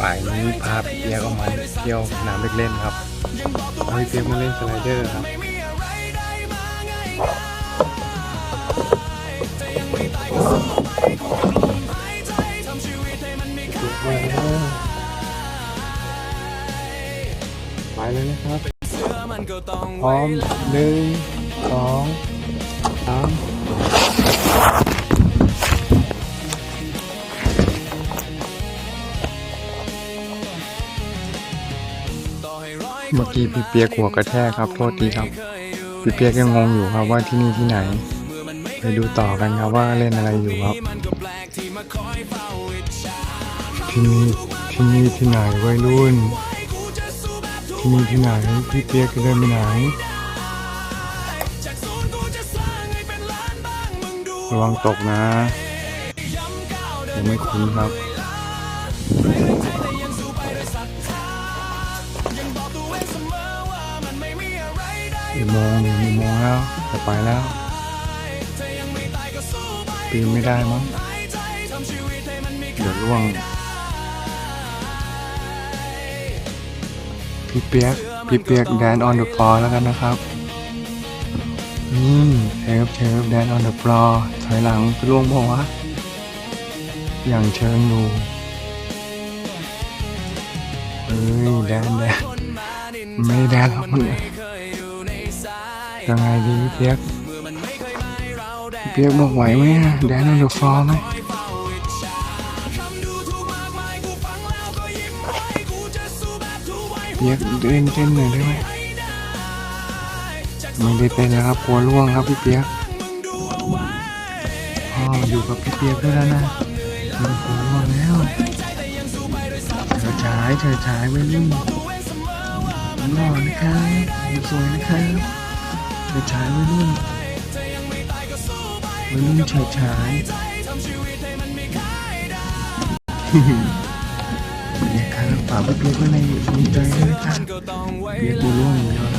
บ่ายนี้พาเปียกออกมาเที่ยวสนามเด็กเล่นครับพาพี่เปียกมาเล่นสไลเดอร์ครับไปเลยนะครับพร้อมหนึ่งสองสาม เมื่อกี้พี่เปียกหัวกระแทกครับโทษทีครับ พี่เปียกยังงงอยู่ครับว่าที่นี่ที่ไหน ไปดูต่อกันครับว่าเล่นอะไรอยู่ครับ ที่นี่ที่นี่ที่ไหนวัยรุ่น ที่นี่ที่ไหนพี่เปียกจะเดินไปไหนระวังตกนะยังไม่คุ้นครับ อีกโมงหนึ่งโมงแล้วจะไปแล้วปีนไม่ได้มั้งเดี๋ยวร่วง พี่เปียก พี่เปียกแดนออนเดอะฟลอร์แล้วกันนะครับนี่เชฟเชฟแดนออนเดอะฟลอร์ถอยหลังจะล่วงบอกวะ อย่างเชิงอยู่เฮ้ยแดนแดน ไม่แดนหรอกมันยังไงดีพี่เปียกเปียกบอกไหวไหมอะแดนออนเดอะฟอร์ไหมเปียกเล่นเต้นหน่อยได้ไหมไม่ได้เต้นแล้วครับกลัวล่วงครับพี่เปียกพ่ออยู่กับพี่เปียกด้วยแล้วนะมันกลัวล่วงแล้วเธอฉายเธอฉายไว้นี่ หล่อนะครับสวยนะครับเธอฉายไว้นี่ไว้นี่เธอฉายเนี่ยครับฝากพี่เปียกไว้ในดวงใจด้วยนะครับเปียกกลัวล่วงอยู่